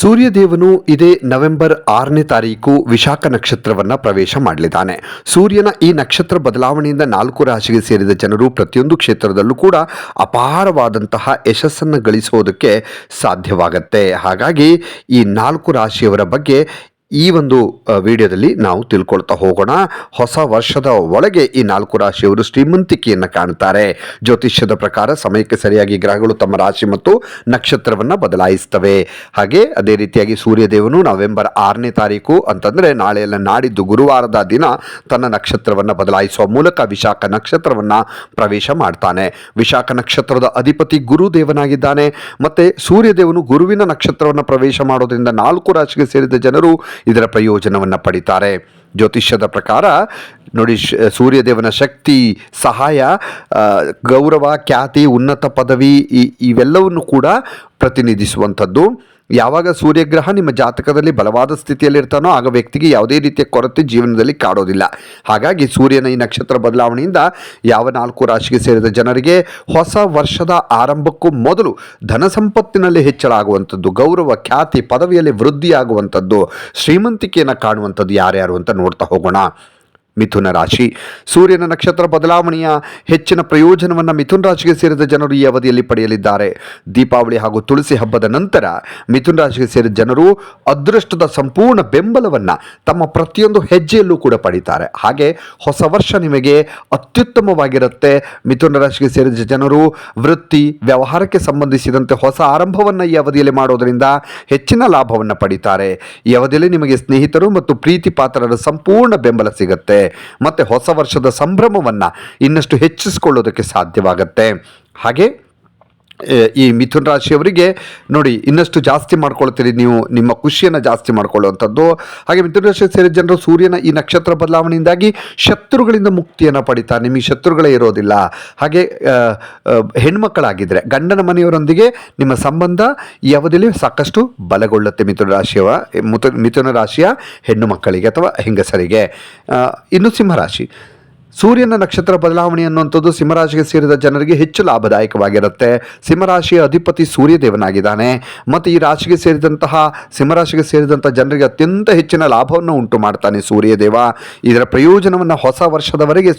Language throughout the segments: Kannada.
ಸೂರ್ಯದೇವನು ಇದೇ ನವೆಂಬರ್ ಆರನೇ ತಾರೀಕು ವಿಶಾಖ ನಕ್ಷತ್ರವನ್ನ ಪ್ರವೇಶ ಮಾಡಲಿದ್ದಾನೆ. ಸೂರ್ಯನ ಈ ನಕ್ಷತ್ರ ಬದಲಾವಣೆಯಿಂದ ನಾಲ್ಕು ರಾಶಿಗೆ ಸೇರಿದ ಜನರು ಪ್ರತಿಯೊಂದು ಕ್ಷೇತ್ರದಲ್ಲೂ ಕೂಡ ಅಪಾರವಾದಂತಹ ಯಶಸ್ಸನ್ನು ಗಳಿಸೋದಕ್ಕೆ ಸಾಧ್ಯವಾಗುತ್ತೆ. ಹಾಗಾಗಿ ಈ ನಾಲ್ಕು ರಾಶಿಯವರ ಬಗ್ಗೆ ಈ ಒಂದು ವಿಡಿಯೋದಲ್ಲಿ ನಾವು ತಿಳ್ಕೊಳ್ತಾ ಹೋಗೋಣ. ಹೊಸ ವರ್ಷದ ಒಳಗೆ ಈ ನಾಲ್ಕು ರಾಶಿಯವರು ಶ್ರೀಮಂತಿಕೆಯನ್ನು ಕಾಣ್ತಾರೆ. ಜ್ಯೋತಿಷ್ಯದ ಪ್ರಕಾರ ಸಮಯಕ್ಕೆ ಸರಿಯಾಗಿ ಗ್ರಹಗಳು ತಮ್ಮ ರಾಶಿ ಮತ್ತು ನಕ್ಷತ್ರವನ್ನು ಬದಲಾಯಿಸ್ತವೆ. ಹಾಗೆ ಅದೇ ರೀತಿಯಾಗಿ ಸೂರ್ಯದೇವನು ನವೆಂಬರ್ ಆರನೇ ತಾರೀಕು ಅಂತಂದರೆ ನಾಳೆ ಎಲ್ಲ ನಾಡಿದ್ದು ಗುರುವಾರದ ದಿನ ತನ್ನ ನಕ್ಷತ್ರವನ್ನು ಬದಲಾಯಿಸುವ ಮೂಲಕ ವಿಶಾಖ ನಕ್ಷತ್ರವನ್ನು ಪ್ರವೇಶ ಮಾಡ್ತಾನೆ. ವಿಶಾಖ ನಕ್ಷತ್ರದ ಅಧಿಪತಿ ಗುರುದೇವನಾಗಿದ್ದಾನೆ. ಮತ್ತು ಸೂರ್ಯದೇವನು ಗುರುವಿನ ನಕ್ಷತ್ರವನ್ನು ಪ್ರವೇಶ ಮಾಡೋದ್ರಿಂದ ನಾಲ್ಕು ರಾಶಿಗೆ ಸೇರಿದ ಜನರು ಇದರ ಪ್ರಯೋಜನವನ್ನು ಪಡಿತಾರೆ. ಜ್ಯೋತಿಷ್ಯದ ಪ್ರಕಾರ, ನೋಡಿ ಸೂರ್ಯದೇವನ ಶಕ್ತಿ, ಸಹಾಯ ಗೌರವ, ಖ್ಯಾತಿ, ಉನ್ನತ ಪದವಿ ಇವೆಲ್ಲವನ್ನು ಕೂಡ ಪ್ರತಿನಿಧಿಸುವಂಥದ್ದು. ಯಾವಾಗ ಸೂರ್ಯಗ್ರಹ ನಿಮ್ಮ ಜಾತಕದಲ್ಲಿ ಬಲವಾದ ಸ್ಥಿತಿಯಲ್ಲಿರ್ತಾನೋ ಆಗ ವ್ಯಕ್ತಿಗೆ ಯಾವುದೇ ರೀತಿಯ ಕೊರತೆ ಜೀವನದಲ್ಲಿ ಕಾಡೋದಿಲ್ಲ. ಹಾಗಾಗಿ ಸೂರ್ಯನ ಈ ನಕ್ಷತ್ರ ಬದಲಾವಣೆಯಿಂದ ಯಾವ ನಾಲ್ಕು ರಾಶಿಗೆ ಸೇರಿದ ಜನರಿಗೆ ಹೊಸ ವರ್ಷದ ಆರಂಭಕ್ಕೂ ಮೊದಲು ಧನ ಸಂಪತ್ತಿನಲ್ಲಿ ಹೆಚ್ಚಳ ಆಗುವಂಥದ್ದು, ಗೌರವ, ಖ್ಯಾತಿ, ಪದವಿಯಲ್ಲಿ ವೃದ್ಧಿಯಾಗುವಂಥದ್ದು, ಶ್ರೀಮಂತಿಕೆಯನ್ನು ಕಾಣುವಂಥದ್ದು ಯಾರ್ಯಾರು ಅಂತ ನೋಡ್ತಾ ಹೋಗೋಣ. ಮಿಥುನ ರಾಶಿ. ಸೂರ್ಯನ ನಕ್ಷತ್ರ ಬದಲಾವಣೆಯ ಹೆಚ್ಚಿನ ಪ್ರಯೋಜನವನ್ನು ಮಿಥುನ ರಾಶಿಗೆ ಸೇರಿದ ಜನರು ಈ ಅವಧಿಯಲ್ಲಿ ಪಡೆಯಲಿದ್ದಾರೆ. ದೀಪಾವಳಿ ಹಾಗೂ ತುಳಸಿ ಹಬ್ಬದ ನಂತರ ಮಿಥುನ ರಾಶಿಗೆ ಸೇರಿದ ಜನರು ಅದೃಷ್ಟದ ಸಂಪೂರ್ಣ ಬೆಂಬಲವನ್ನು ತಮ್ಮ ಪ್ರತಿಯೊಂದು ಹೆಜ್ಜೆಯಲ್ಲೂ ಕೂಡ ಪಡೀತಾರೆ. ಹಾಗೆ ಹೊಸ ವರ್ಷ ನಿಮಗೆ ಅತ್ಯುತ್ತಮವಾಗಿರುತ್ತೆ. ಮಿಥುನ ರಾಶಿಗೆ ಸೇರಿದ ಜನರು ವೃತ್ತಿ, ವ್ಯವಹಾರಕ್ಕೆ ಸಂಬಂಧಿಸಿದಂತೆ ಹೊಸ ಆರಂಭವನ್ನು ಈ ಅವಧಿಯಲ್ಲಿ ಮಾಡೋದರಿಂದ ಹೆಚ್ಚಿನ ಲಾಭವನ್ನು ಪಡೀತಾರೆ. ಈ ಅವಧಿಯಲ್ಲಿ ನಿಮಗೆ ಸ್ನೇಹಿತರು ಮತ್ತು ಪ್ರೀತಿ ಪಾತ್ರರ ಸಂಪೂರ್ಣ ಬೆಂಬಲ ಸಿಗುತ್ತೆ. ಮತ್ತು ಹೊಸ ವರ್ಷದ ಸಂಭ್ರಮವನ್ನು ಇನ್ನಷ್ಟು ಹೆಚ್ಚಿಸಿಕೊಳ್ಳೋದಕ್ಕೆ ಸಾಧ್ಯವಾಗುತ್ತೆ. ಹಾಗೆ ಈ ಮಿಥುನ್ ರಾಶಿಯವರಿಗೆ ನೋಡಿ, ಇನ್ನಷ್ಟು ಜಾಸ್ತಿ ಮಾಡ್ಕೊಳ್ತೀರಿ ನೀವು, ನಿಮ್ಮ ಖುಷಿಯನ್ನು ಜಾಸ್ತಿ ಮಾಡ್ಕೊಳ್ಳುವಂಥದ್ದು. ಹಾಗೆ ಮಿಥುನ ರಾಶಿಯ ಸೇರಿದ ಜನರು ಸೂರ್ಯನ ಈ ನಕ್ಷತ್ರ ಬದಲಾವಣೆಯಿಂದಾಗಿ ಶತ್ರುಗಳಿಂದ ಮುಕ್ತಿಯನ್ನು ಪಡಿತಾ ನಿಮಗೆ ಶತ್ರುಗಳೇ ಇರೋದಿಲ್ಲ. ಹಾಗೆ ಹೆಣ್ಮಕ್ಕಳಾಗಿದ್ದರೆ ಗಂಡನ ಮನೆಯವರೊಂದಿಗೆ ನಿಮ್ಮ ಸಂಬಂಧ ಈ ಸಾಕಷ್ಟು ಬಲಗೊಳ್ಳುತ್ತೆ ಮಿಥುನ ರಾಶಿಯವ ಮಿಥುನ ರಾಶಿಯ ಹೆಣ್ಣು ಮಕ್ಕಳಿಗೆ ಅಥವಾ ಹೆಂಗಸರಿಗೆ. ಇನ್ನು ಸಿಂಹರಾಶಿ. ಸೂರ್ಯನ ನಕ್ಷತ್ರ ಬದಲಾವಣೆ ಅನ್ನುವಂಥದ್ದು ಸಿಂಹರಾಶಿಗೆ ಸೇರಿದ ಜನರಿಗೆ ಹೆಚ್ಚು ಲಾಭದಾಯಕವಾಗಿರುತ್ತೆ. ಸಿಂಹರಾಶಿಯ ಅಧಿಪತಿ ಸೂರ್ಯದೇವನಾಗಿದ್ದಾನೆ. ಮತ್ತು ಈ ರಾಶಿಗೆ ಸೇರಿದಂತಹ, ಸಿಂಹರಾಶಿಗೆ ಸೇರಿದಂಥ ಜನರಿಗೆ ಅತ್ಯಂತ ಹೆಚ್ಚಿನ ಲಾಭವನ್ನು ಉಂಟು ಮಾಡ್ತಾನೆ ಸೂರ್ಯದೇವ. ಇದರ ಪ್ರಯೋಜನವನ್ನು ಹೊಸ ವರ್ಷದವರೆಗೆ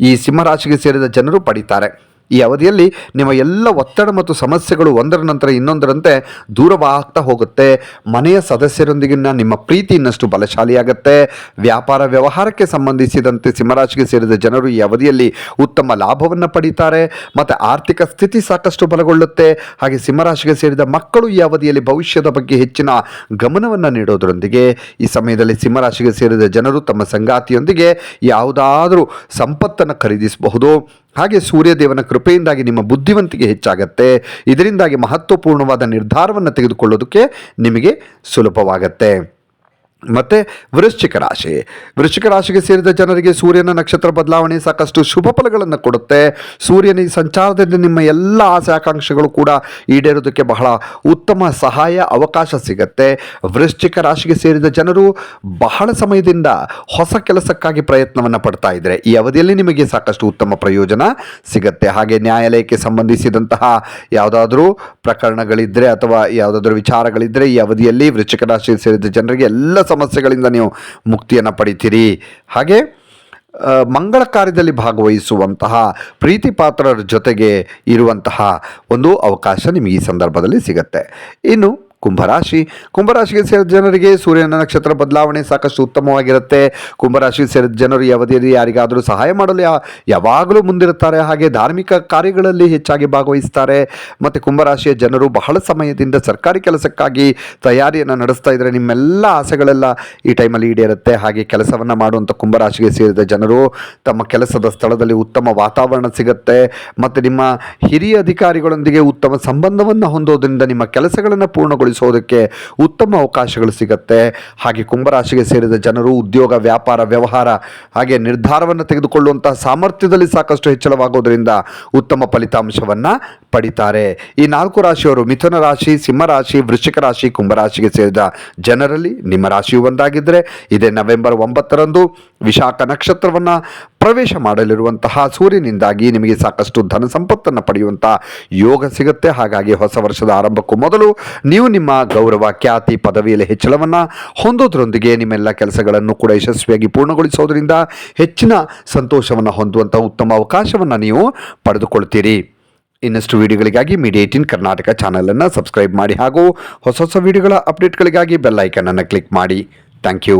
ಈ ಸಿಂಹರಾಶಿಗೆ ಸೇರಿದ ಜನರು ಪಡಿತಾರೆ. ಈ ಅವಧಿಯಲ್ಲಿ ನಿಮ್ಮ ಎಲ್ಲ ಒತ್ತಡ ಮತ್ತು ಸಮಸ್ಯೆಗಳು ಒಂದರ ನಂತರ ಇನ್ನೊಂದರಂತೆ ದೂರವಾಗ್ತಾ ಹೋಗುತ್ತೆ. ಮನೆಯ ಸದಸ್ಯರೊಂದಿಗಿನ ನಿಮ್ಮ ಪ್ರೀತಿ ಇನ್ನಷ್ಟು ಬಲಶಾಲಿಯಾಗುತ್ತೆ. ವ್ಯಾಪಾರ ವ್ಯವಹಾರಕ್ಕೆ ಸಂಬಂಧಿಸಿದಂತೆ ಸಿಂಹರಾಶಿಗೆ ಸೇರಿದ ಜನರು ಈ ಅವಧಿಯಲ್ಲಿ ಉತ್ತಮ ಲಾಭವನ್ನು ಪಡೀತಾರೆ. ಮತ್ತು ಆರ್ಥಿಕ ಸ್ಥಿತಿ ಸಾಕಷ್ಟು ಬಲಗೊಳ್ಳುತ್ತೆ. ಹಾಗೆ ಸಿಂಹರಾಶಿಗೆ ಸೇರಿದ ಮಕ್ಕಳು ಈ ಅವಧಿಯಲ್ಲಿ ಭವಿಷ್ಯದ ಬಗ್ಗೆ ಹೆಚ್ಚಿನ ಗಮನವನ್ನು ನೀಡೋದರೊಂದಿಗೆ ಈ ಸಮಯದಲ್ಲಿ ಸಿಂಹರಾಶಿಗೆ ಸೇರಿದ ಜನರು ತಮ್ಮ ಸಂಗಾತಿಯೊಂದಿಗೆ ಯಾವುದಾದರೂ ಸಂಪತ್ತನ್ನು ಖರೀದಿಸಬಹುದು. ಹಾಗೆ ಸೂರ್ಯದೇವನ ಕೃಪೆಯಿಂದಾಗಿ ನಿಮ್ಮ ಬುದ್ಧಿವಂತಿಕೆ ಹೆಚ್ಚಾಗತ್ತೆ. ಇದರಿಂದಾಗಿ ಮಹತ್ವಪೂರ್ಣವಾದ ನಿರ್ಧಾರವನ್ನು ತೆಗೆದುಕೊಳ್ಳೋದಕ್ಕೆ ನಿಮಗೆ ಸುಲಭವಾಗತ್ತೆ. ಮತ್ತು ವೃಶ್ಚಿಕ ರಾಶಿ. ವೃಶ್ಚಿಕ ರಾಶಿಗೆ ಸೇರಿದ ಜನರಿಗೆ ಸೂರ್ಯನ ನಕ್ಷತ್ರ ಬದಲಾವಣೆ ಸಾಕಷ್ಟು ಶುಭ ಫಲಗಳನ್ನು ಕೊಡುತ್ತೆ. ಸೂರ್ಯನ ಈ ಸಂಚಾರದಿಂದ ನಿಮ್ಮ ಎಲ್ಲ ಆಸೆ ಆಕಾಂಕ್ಷೆಗಳು ಕೂಡ ಈಡೇರೋದಕ್ಕೆ ಬಹಳ ಉತ್ತಮ ಸಹಾಯ ಅವಕಾಶ ಸಿಗತ್ತೆ. ವೃಶ್ಚಿಕ ರಾಶಿಗೆ ಸೇರಿದ ಜನರು ಬಹಳ ಸಮಯದಿಂದ ಹೊಸ ಕೆಲಸಕ್ಕಾಗಿ ಪ್ರಯತ್ನವನ್ನು ಪಡ್ತಾ ಇದ್ದರೆ ಈ ಅವಧಿಯಲ್ಲಿ ನಿಮಗೆ ಸಾಕಷ್ಟು ಉತ್ತಮ ಪ್ರಯೋಜನ ಸಿಗತ್ತೆ. ಹಾಗೆ ನ್ಯಾಯಾಲಯಕ್ಕೆ ಸಂಬಂಧಿಸಿದಂತಹ ಯಾವುದಾದ್ರೂ ಪ್ರಕರಣಗಳಿದ್ದರೆ ಅಥವಾ ಯಾವುದಾದ್ರೂ ವಿಚಾರಗಳಿದ್ದರೆ ಈ ಅವಧಿಯಲ್ಲಿ ವೃಶ್ಚಿಕ ರಾಶಿಗೆ ಸೇರಿದ ಜನರಿಗೆ ಎಲ್ಲ ಸಮಸ್ಯೆಗಳಿಂದ ನೀವು ಮುಕ್ತಿಯನ್ನು ಪಡಿತೀರಿ. ಹಾಗೆ ಮಂಗಳ ಕಾರ್ಯದಲ್ಲಿ ಭಾಗವಹಿಸುವಂತಹ ಪ್ರೀತಿಪಾತ್ರರ ಜೊತೆಗೆ ಇರುವಂತಹ ಒಂದು ಅವಕಾಶ ನಿಮಗೆ ಈ ಸಂದರ್ಭದಲ್ಲಿ ಸಿಗತ್ತೆ. ಇನ್ನು ಕುಂಭರಾಶಿ. ಕುಂಭರಾಶಿಗೆ ಸೇರಿದ ಜನರಿಗೆ ಸೂರ್ಯನ ನಕ್ಷತ್ರ ಬದಲಾವಣೆ ಸಾಕಷ್ಟು ಉತ್ತಮವಾಗಿರುತ್ತೆ. ಕುಂಭರಾಶಿಗೆ ಸೇರಿದ ಜನರು ಅವಧಿಯಲ್ಲಿ ಯಾರಿಗಾದರೂ ಸಹಾಯ ಮಾಡಲು ಯಾವಾಗಲೂ ಮುಂದಿರುತ್ತಾರೆ. ಹಾಗೆ ಧಾರ್ಮಿಕ ಕಾರ್ಯಗಳಲ್ಲಿ ಹೆಚ್ಚಾಗಿ ಭಾಗವಹಿಸ್ತಾರೆ. ಮತ್ತು ಕುಂಭರಾಶಿಯ ಜನರು ಬಹಳ ಸಮಯದಿಂದ ಸರ್ಕಾರಿ ಕೆಲಸಕ್ಕಾಗಿ ತಯಾರಿಯನ್ನು ನಡೆಸ್ತಾ ಇದ್ದರೆ ನಿಮ್ಮೆಲ್ಲ ಆಸೆಗಳೆಲ್ಲ ಈ ಟೈಮಲ್ಲಿ ಈಡೇರುತ್ತೆ. ಹಾಗೆ ಕೆಲಸವನ್ನು ಮಾಡುವಂಥ ಕುಂಭರಾಶಿಗೆ ಸೇರಿದ ಜನರು ತಮ್ಮ ಕೆಲಸದ ಸ್ಥಳದಲ್ಲಿ ಉತ್ತಮ ವಾತಾವರಣ ಸಿಗುತ್ತೆ. ಮತ್ತು ನಿಮ್ಮ ಹಿರಿಯ ಅಧಿಕಾರಿಗಳೊಂದಿಗೆ ಉತ್ತಮ ಸಂಬಂಧವನ್ನು ಹೊಂದೋದ್ರಿಂದ ನಿಮ್ಮ ಕೆಲಸಗಳನ್ನು ಪೂರ್ಣಗೊಳಿಸೋದಕ್ಕೆ ಉತ್ತಮ ಅವಕಾಶಗಳು ಸಿಗುತ್ತೆ. ಹಾಗೆ ಕುಂಭರಾಶಿಗೆ ಸೇರಿದ ಜನರು ಉದ್ಯೋಗ, ವ್ಯಾಪಾರ, ವ್ಯವಹಾರ ಹಾಗೆ ನಿರ್ಧಾರವನ್ನು ತೆಗೆದುಕೊಳ್ಳುವಂತಹ ಸಾಮರ್ಥ್ಯದಲ್ಲಿ ಸಾಕಷ್ಟು ಹೆಚ್ಚಳವಾಗೋದ್ರಿಂದ ಉತ್ತಮ ಫಲಿತಾಂಶವನ್ನು ಪಡಿತಾರೆ. ಈ ನಾಲ್ಕು ರಾಶಿಯವರು ಮಿಥುನ ರಾಶಿ ಸಿಂಹರಾಶಿ ವೃಶ್ಚಿಕ ರಾಶಿ, ಕುಂಭರಾಶಿಗೆ ಸೇರಿದ ಜನರಲ್ಲಿ ನಿಮ್ಮ ರಾಶಿಯು ಒಂದಾಗಿದ್ದರೆ ಇದೇ ನವೆಂಬರ್ ಒಂಬತ್ತರಂದು ವಿಶಾಖ ನಕ್ಷತ್ರವನ್ನು ಪ್ರವೇಶ ಮಾಡಲಿರುವಂತಹ ಸೂರ್ಯನಿಂದಾಗಿ ನಿಮಗೆ ಸಾಕಷ್ಟು ಧನ ಸಂಪತ್ತನ್ನು ಪಡೆಯುವಂಥ ಯೋಗ ಸಿಗುತ್ತೆ. ಹಾಗಾಗಿ ಹೊಸ ವರ್ಷದ ಆರಂಭಕ್ಕೂ ಮೊದಲು ನೀವು ನಿಮ್ಮ ಗೌರವ, ಖ್ಯಾತಿ, ಪದವಿಯಲ್ಲಿ ಹೆಚ್ಚಳವನ್ನು ಹೊಂದೋದ್ರೊಂದಿಗೆ ನಿಮ್ಮೆಲ್ಲ ಕೆಲಸಗಳನ್ನು ಕೂಡ ಯಶಸ್ವಿಯಾಗಿ ಪೂರ್ಣಗೊಳಿಸೋದ್ರಿಂದ ಹೆಚ್ಚಿನ ಸಂತೋಷವನ್ನು ಹೊಂದುವಂಥ ಉತ್ತಮ ಅವಕಾಶವನ್ನು ನೀವು ಪಡೆದುಕೊಳ್ತೀರಿ. ಇನ್ನಷ್ಟು ವಿಡಿಯೋಗಳಿಗಾಗಿ ಮೀಡಿಯಾ ಏಟೀನ್ ಕರ್ನಾಟಕ ಚಾನಲನ್ನು ಸಬ್ಸ್ಕ್ರೈಬ್ ಮಾಡಿ ಹಾಗೂ ಹೊಸ ಹೊಸ ವಿಡಿಯೋಗಳ ಅಪ್ಡೇಟ್ಗಳಿಗಾಗಿ ಬೆಲ್ ಐಕನನ್ನು ಕ್ಲಿಕ್ ಮಾಡಿ. Thank you